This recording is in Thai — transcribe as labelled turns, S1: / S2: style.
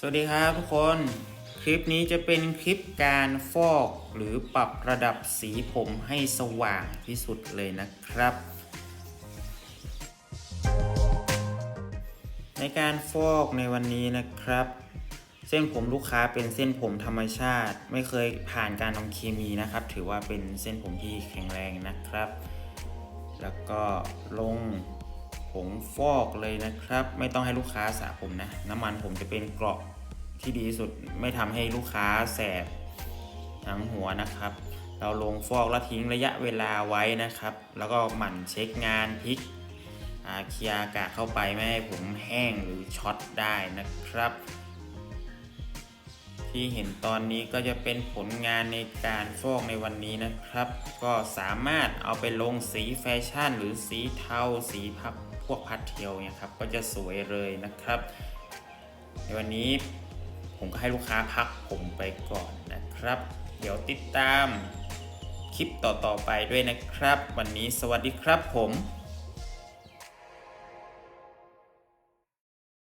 S1: สวัสดีครับทุกคน คลิปนี้จะเป็นคลิปการฟอกหรือปรับระดับสีผมให้สว่างที่สุดเลยนะครับ ในการฟอกในวันนี้นะครับ เส้นผมลูกค้าเป็นเส้นผมธรรมชาติ ไม่เคยผ่านการทำเคมีนะครับ ถือว่าเป็นเส้นผมที่แข็งแรงนะครับ แล้วก็ลง ผงฟอกเลยนะครับ ไม่ต้องให้ลูกค้าสระผมนะ น้ำมันผมจะเป็นเกราะที่ดีที่สุดไม่ทำให้ลูกค้าแสบทั้งหัวนะครับ เราลงฟอกแล้วทิ้งระยะเวลาไว้นะครับ แล้วก็หมั่นเช็คงานพลิกอ่าเคลียร์อากาศเข้าไปไม่ให้ผมแห้งหรือช็อตได้นะครับ ที่เห็นตอนนี้ก็จะเป็นผลงานในการฟอกในวันนี้นะครับ ก็สามารถเอาไปลงสีแฟชั่น หรือสีเทาสีพับพวกพัดเทลเนี่ยครับก็จะสวยเลยนะครับ ในวันนี้ผมก็ให้ลูกค้าพักผมไปก่อนนะครับ เดี๋ยวติดตามคลิปต่อๆไปด้วยนะครับ วันนี้สวัสดีครับผม